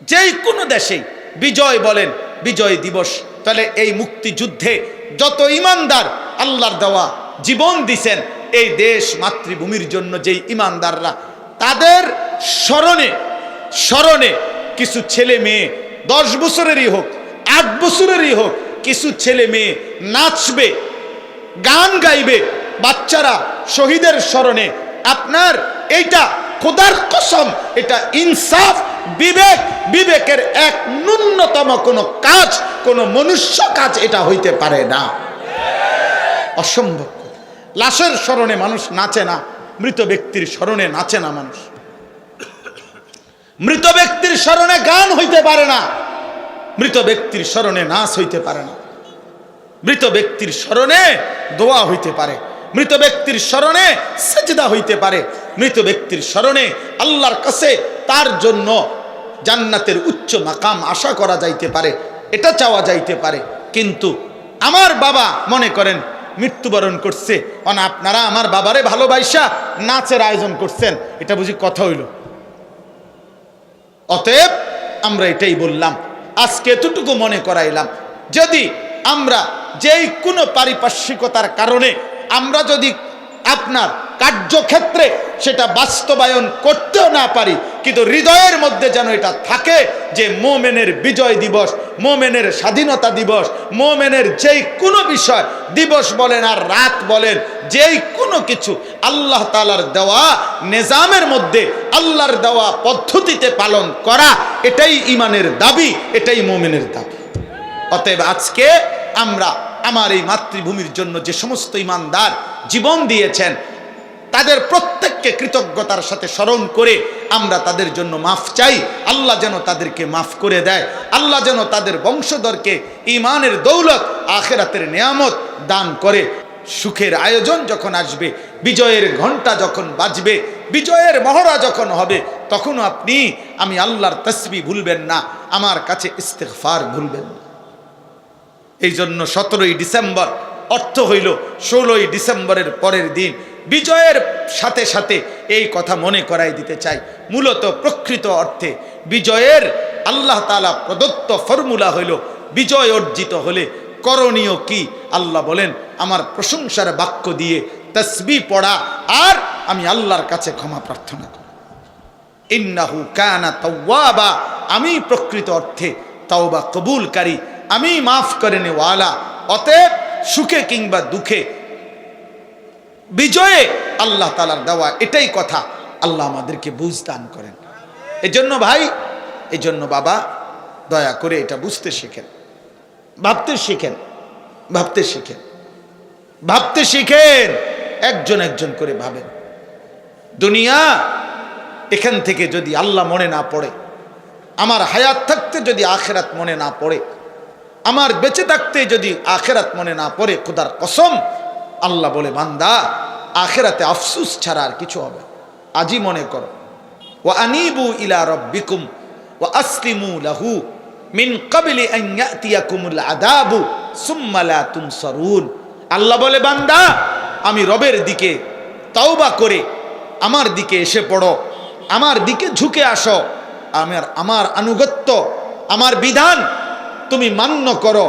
যেই কোনো দেশেই বিজয় বলেন, বিজয় দিবস। তাহলে এই মুক্তিযুদ্ধে যত ইমানদার আল্লাহর দেওয়া জীবন দিছেন, এই দেশ মাতৃভূমির জন্য যেই ইমানদাররা, তাদের স্মরণে স্মরণে কিছু ছেলে মেয়ে দশ বছরেরই হোক, আট বছরেরই হোক, কিছু ছেলে মেয়ে নাচবে, গান গাইবে, বাচ্চারা শহীদের স্মরণে, আপনার এইটা খোদার কসম, এটা ইনসাফ বিবেক, বিবেকের এক ন্যূনতম কোনো কাজ, কোনো মনুষ্য কাজ এটা হইতে পারে না। অসম্ভব লাশের স্মরণে মানুষ নাচে না, মৃত ব্যক্তির স্মরণে নাচে না মানুষ। মৃত ব্যক্তির স্মরণে গান হইতে পারে না, মৃত ব্যক্তির স্মরণে নাচ হইতে পারে না। মৃত ব্যক্তির স্মরণে দোয়া হইতে পারে, মৃত ব্যক্তির স্মরণে সেজদা হইতে পারে, মৃত ব্যক্তির স্মরণে আল্লাহর কাছে তার জন্য জান্নাতের উচ্চ মাকাম আশা করা যাইতে পারে, এটা চাওয়া যাইতে পারে। কিন্তু আমার বাবা মনে করেন, মৃত্যুবরণ করছে। অন, আপনারা আমার বাবারে ভালোবাসা নাচের আয়োজন করছেন। এটা বুঝি কথা হইল? অতএব আমরা এটাই বললাম। আজকে এতটুকু মনে করাইলাম। যদি আমরা যেই কোনো পারিপার্শ্বিকতার কারণে আমরা যদি আপনার কার্যক্ষেত্রে সেটা বাস্তবায়ন করতেও না পারি, কিন্তু হৃদয়ের মধ্যে যেন এটা থাকে যে মোমেনের বিজয় দিবস, মোমেনের স্বাধীনতা দিবস, মোমেনের যেই কোনো বিষয়, দিবস বলেন আর রাত বলেন, যেই কোনো কিছু আল্লাহ তালার দেওয়া নিজামের মধ্যে, আল্লাহর দেওয়া পদ্ধতিতে পালন করা, এটাই ইমানের দাবি, এটাই মোমেনের দাবি। অতএব আজকে আমরা আমার এই মাতৃভূমির জন্য যে সমস্ত ইমানদার জীবন দিয়েছেন, তাদের প্রত্যেককে কৃতজ্ঞতার সাথে স্মরণ করে আমরা তাদের জন্য মাফ চাই। আল্লাহ যেন তাদেরকে মাফ করে দেয়। আল্লাহ যেন তাদের বংশধরকে ইমানের দৌলত, আখেরাতের নিয়ামত দান করে। সুখের আয়োজন যখন আসবে, বিজয়ের ঘণ্টা যখন বাজবে, বিজয়ের মহড়া যখন হবে, তখনও আপনি, আমি আল্লাহর তসবি ভুলবেন না, আমার কাছে ইস্তেকফার ভুলবেন না। এই জন্য সতেরোই ডিসেম্বর অর্থ হইল, ষোলোই ডিসেম্বরের পরের দিন বিজয়ের সাথে সাথে এই কথা মনে করাই দিতে চাই। মূলত প্রকৃত অর্থে বিজয়ের আল্লাহ তালা প্রদত্ত ফর্মুলা হইল বিজয় অর্জিত হলে করণীয় কি? আল্লাহ বলেন, আমার প্রশংসার বাক্য দিয়ে তসবি পড়া আর আমি আল্লাহর কাছে ক্ষমা প্রার্থনা করি। ইন্নাহু কানা তাওয়াবা আমি প্রকৃত অর্থে তাওবা কবুলকারী। আমি মাফ করে নেওয়ালা, অতএব সুখে কিংবা দুঃখে বিজয়ে আল্লাহ তালার দেওয়া এটাই কথা আল্লাহ আমাদেরকে বুঝ দান করেন। এজন্য ভাই, এজন্য বাবা, দয়া করে এটা বুঝতে শেখেন, ভাবতে শিখেন ভাবতে শিখেন ভাবতে শিখেন, একজন একজন করে ভাবেন। দুনিয়া এখান থেকে যদি আল্লাহ মনে না পড়ে, আমার হায়াত থাকতে যদি আখেরাত মনে না পড়ে, আমার বেঁচে থাকতে যদি আখেরাত মনে না পড়ে, খুদার কসম আল্লাহ বলে, বান্দা, আখেরাতে আফসুস ছাড়া আর কিছু হবে আজই মনে করো ও আনিবু ইলা রব্বিকুম ও আসলিমু লাহু, মিন কাবিলি আন ইয়াতিয়াকুমুল আদাবু সুম্মা লা তুনসারুন। আল্লাহ বলে, বান্দা, আমি রবের দিকে তওবা করে আমার দিকে এসে পড়ো, আমার দিকে ঝুঁকে আসো, আমার আমার আনুগত্য, আমার বিধান তুমি মান্য করো,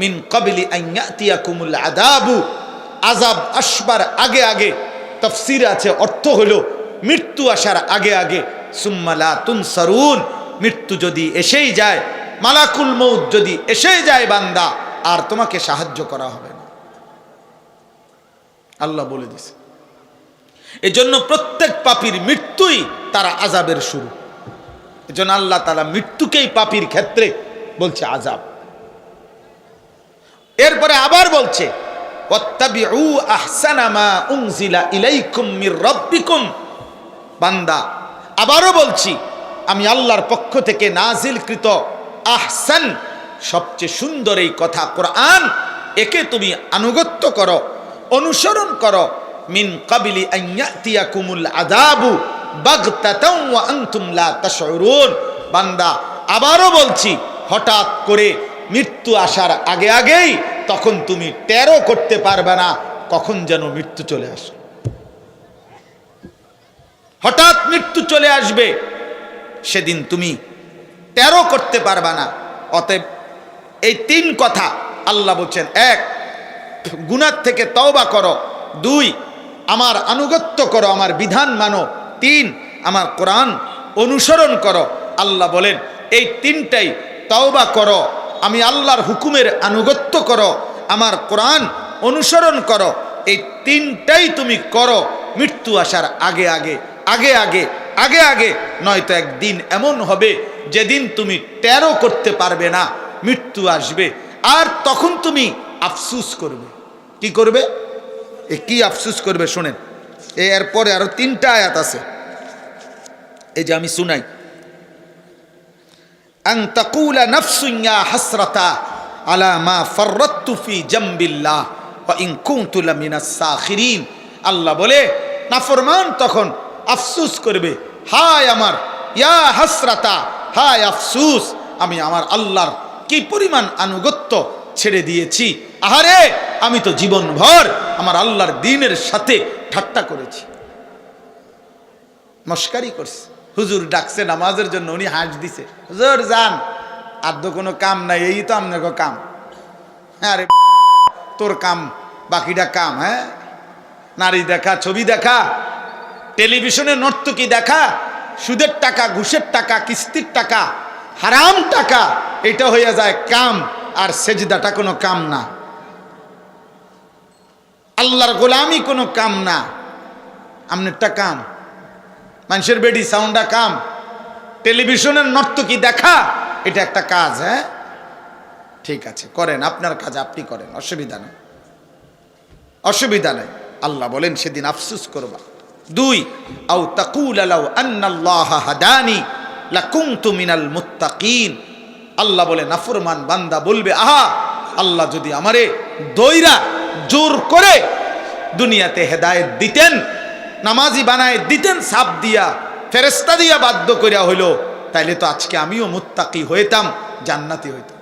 মিন কবিলি আইয়াতিয়াকুমুল আদাবু আজাব আসবার আগে আগে। তফসির আছে অর্থ হলো মৃত্যু আসার আগে আগে। সুম্মালা তুনসারুন, মৃত্যু যদি এসেই যায়, মালাকুল মৌত যদি এসেই যায় বান্দা, আর তোমাকে সাহায্য করা হবে না। আল্লাহ বলে দিছে। এজন্য প্রত্যেক পাপির মৃত্যুই তারা আজাবের শুরু। এজন্য আল্লাহ তালা মৃত্যুকেই পাপির ক্ষেত্রে বলছে আজাব এরপরে আবার বলছে ওয়াত্তাবিউ আহসানা মা ইলাইকুম মির রাব্বিকুম। বান্দা, আবারও বলছি, আমি আল্লাহর পক্ষ থেকে নাজিলকৃত আহসান, সবচেয়ে সুন্দর এই কথা কোরআন, একে তুমি আনুগত্য করো, অনুসরণ করো, মিন কাবিলি ওয়া আনতুম তাশউরুন। বান্দা, আবারও বলছি, হঠাৎ করে মৃত্যু আসার আগে আগেই তখন তুমি টেরো করতে পারবে না, কখন যেন মৃত্যু চলে আসে। হঠাৎ মৃত্যু চলে আসবে, সেদিন তুমি তেরো করতে পারবা না। অতএব এই তিন কথা আল্লাহ বলছেন, এক, গুনার থেকে তওবা করো। দুই, আমার আনুগত্য করো, আমার বিধান মানো। তিন, আমার কোরআন অনুসরণ করো। আল্লাহ বলেন, এই তিনটাই তওবা করো। আমি আল্লাহর হুকুমের আনুগত্য করো, আমার কোরআন অনুসরণ করো, এই তিনটাই তুমি করো, মৃত্যু আসার আগে আগে আগে আগে আগে আগে, নয়তো একদিন এমন হবে যেদিন তুমি তেরো করতে পারবে না, মৃত্যু আসবে, আর তখন তুমি আফসুস করবে। কি করবে? এ কি আফসুস করবে শোনেন, এরপরে আরও তিনটা আয়াত আছে। এই যে আমি শুনাই আং তাকুলা হাসরাতা আলা মা ফাররাত্তু ফি জামবিল্লাহ, ওয়া ইন কুনতু লামিনাস সাখিরিন। আল্লাহ বলে, নাফরমান তখন আফসুস করবে, হায় আমার, ইয়া হাসরাতা, হায় আফসুস, আমি আমার আল্লাহর কি পরিমাণ আনুগত্য ছেড়ে দিয়েছি। আহারে, আমি তো জীবনভর আমার আল্লাহর দিনের সাথে ঠাট্টা করেছি। মস্কারি করছে। হুজুর ডাকছে নামাজের জন্য, উনি হাঁস দিছে। হুজুর, যান। আর তো কোনো কাম নাই, এই তো আপনার কাম। হ্যাঁ আরে, তোর কাম, বাকিটা কাম হ্যাঁ? নারী দেখা, ছবি দেখা, টেলিভিশনে নর্তকী দেখা, সুদের টাকা, ঘুষের টাকা, কিস্তির টাকা, হারাম টাকা, এটা হইয়া যায় কাম, আর সেজদাটা কোনো কাম না। আল্লাহর গোলামি কোনো কাম না। আমনেরটা কাম। মানুষের বেডি সাউন্ডা কাম। টেলিভিশনের নর্তকী দেখা? এটা একটা কাজ হ্যাঁ? ঠিক আছে, করেন, আপনার কাজ আপনি করেন, অসুবিধা নেই। অসুবিধা নেই। আল্লাহ বলেন, সেদিন আফসুস করবা। দুই, আও তাকুল আলাউ আন্নাল্লাহ হাদানি লাকুনতু মিনাল মুত্তাকিন। আল্লাহ বলে নাফরমান বান্দা বলবে, আহা, আল্লাহ যদি আমারে দইরা জোর করে দুনিয়াতে হেদায়েত দিতেন নামাজি বানায়, দিতেন সাপ দিয়া ফেরেস্তা দিয়া বাধ্য করিয়া হইল, তাইলে তো আজকে আমিও মুত্তাকি হইতাম, জান্নাতি হইতাম।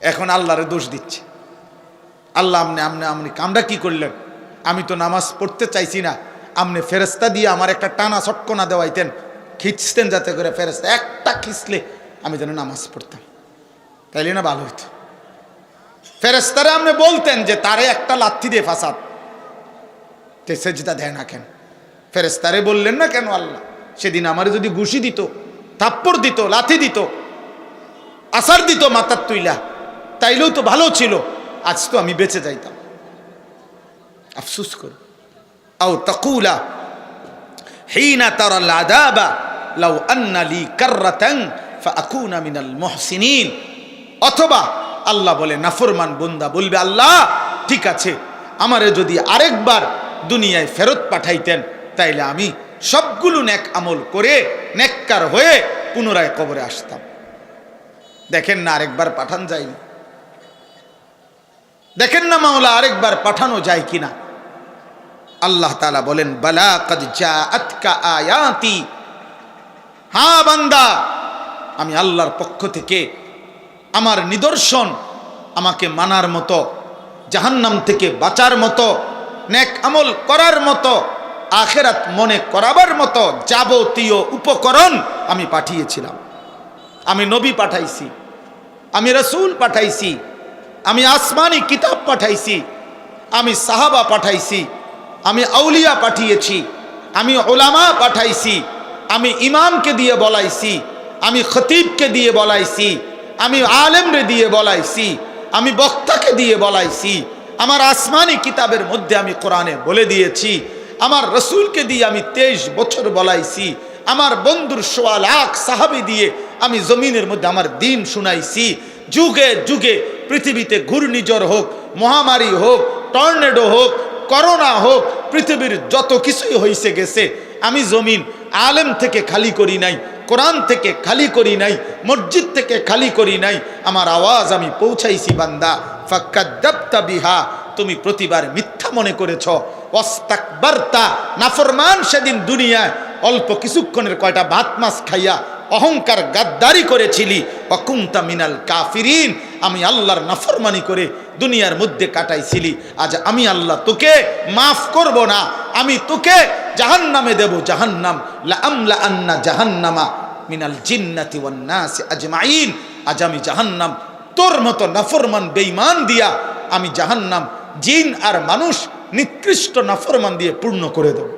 এখন আল্লাহরে দোষ দিচ্ছে। আল্লাহ আমনে আমনে আমনি কামরা কি করলেন? আমি তো নামাজ পড়তে চাইছি না। আমনে ফেরেস্তা দিয়ে আমার একটা টানা ছটকনা দেওয়াইতেন, খিঁচতেন যাতে করে ফেরেস্তা একটা খিচলে আমি যেন নামাজ পড়তাম। তাইলে না ভালো হইতো। ফেরেস্তারে আপনি বলতেন যে, তারে একটা লাথি দিয়ে ফাঁসাদ। তে সেজদা দেয় না কেন? ফেরেস্তারে বললেন, না কেন আল্লাহ? সেদিন আমারে যদি ঘুষি দিত, থাপ্পড় দিত, লাথি দিত, আসার দিত মাতার তুইলা, তাইলেও তো ভালো ছিল। আজ তো আমি বেঁচে যাইতাম। আফসুস কর। আও তাকুলা, হিনা তারাল আদাবা লাউ আন্না লি কাররাতান ফাআকুনা মিনাল মুহসিনিন। অথবা আল্লাহ বলে, নাফরমান বন্দা বলবে, আল্লাহ, ঠিক আছে, আমারে যদি আরেকবার দুনিয়ায় ফেরত পাঠাইতেন, তাইলে আমি সবগুলো নেক আমল করে নেককার হয়ে পুনরায় কবরে আসতাম। দেখেন না আরেকবার পাঠান যায়নি দেখেন না মাওলা আরেকবার পাঠানো যায় কিনা। আল্লাহ তালা বলেন, বালা কদ যা আতকা আয়াতি। হ্যাঁ বান্দা, আমি আল্লাহর পক্ষ থেকে আমার নিদর্শন আমাকে মানার মতো, জাহান্নাম থেকে বাঁচার মতো নেক আমল করার মতো, আখেরাত মনে করাবার মতো যাবতীয় উপকরণ আমি পাঠিয়েছিলাম। আমি নবী পাঠাইছি, আমি রসুল পাঠাইছি, আমি আসমানি কিতাব পাঠাইছি, আমি সাহাবা পাঠাইছি, আমি আউলিয়া পাঠিয়েছি, আমি ওলামা পাঠাইছি, আমি ইমামকে দিয়ে বলাইছি, আমি খতিবকে দিয়ে বলাইছি, আমি আলেমরে দিয়ে বলাইছি, আমি বক্তাকে দিয়ে বলাইছি আমার আসমানি কিতাবের মধ্যে আমি কোরআনে বলে দিয়েছি, আমার রসুলকে দিয়ে আমি তেইশ বছর বলাইছি, আমার বন্ধুর সোয়া লাখ সাহাবি দিয়ে আমি জমিনের মধ্যে আমার দিন শুনাইছি, যুগে যুগে পৃথিবীতে ঘূর্ণিঝড় হোক, মহামারী হোক, টর্নেডো হোক, করোনা হোক, পৃথিবীর যত কিছুই হয়েছে গেছে, আমি জমিন আলেম থেকে খালি করি নাই, কোরআন থেকে খালি করি নাই, মসজিদ থেকে খালি করি নাই, আমার আওয়াজ আমি পৌঁছাইছি বান্দা। বিহা, তুমি প্রতিবার মিথ্যা মনে করেছ। অস্তাকবার্তা নাফরমান সেদিন দুনিয়ায় অল্প কিছুক্ষণের কয়টা ভাত মাছ খাইয়া অহংকার গাদ্দারি করেছিলি। অকুন্তা মিনাল কাফিরিন, আমি আল্লাহর নাফরমানি করে দুনিয়ার মধ্যে কাটাইছিলি। আজ আমি আল্লাহ তোকে মাফ করব না, আমি তোকে জাহান্নামে দেব। জাহান্নাম আমলা আন্না জাহান্নামা মিনাল জিন্নাতি ওয়ান নাস আজমাইন। আজ আমি জাহান্নাম তোর মতো নাফরমান বেইমান দিয়া আমি জাহান্নাম জিন আর মানুষ নিকৃষ্ট নাফরমান দিয়ে পূর্ণ করে দেব।